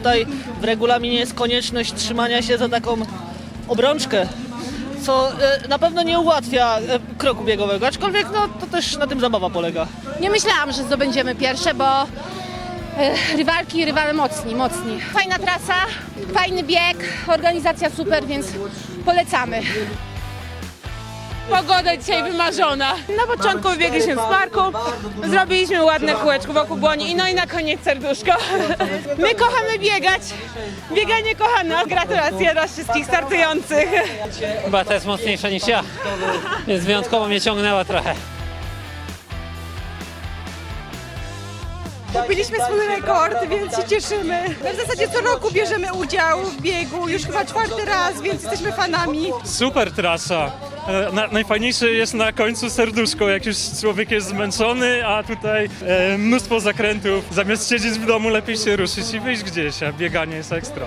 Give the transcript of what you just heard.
tutaj w regulaminie jest konieczność trzymania się za taką obrączkę, co e, na pewno nie ułatwia e, kroku biegowego, aczkolwiek no, to też na tym zabawa polega. Nie myślałam, że zdobędziemy pierwsze, bo e, rywalki i rywale mocni, mocni. Fajna trasa, fajny bieg, organizacja super, więc polecamy. Pogoda dzisiaj wymarzona. Na początku biegliśmy w parku, zrobiliśmy ładne kółeczko wokół błoni, no i na koniec serduszko. My kochamy biegać, bieganie kochane. Gratulacje dla wszystkich startujących. Chyba ta jest mocniejsza niż ja, więc wyjątkowo mnie ciągnęła trochę. Pobiliśmy swój rekord, więc się cieszymy. My w zasadzie co roku bierzemy udział w biegu, już chyba czwarty raz, więc jesteśmy fanami. Super trasa. E, Na, najfajniejsze jest na końcu serduszko, jak już człowiek jest zmęczony, a tutaj e, mnóstwo zakrętów. Zamiast siedzieć w domu, lepiej się ruszyć i wyjść gdzieś, a bieganie jest ekstra.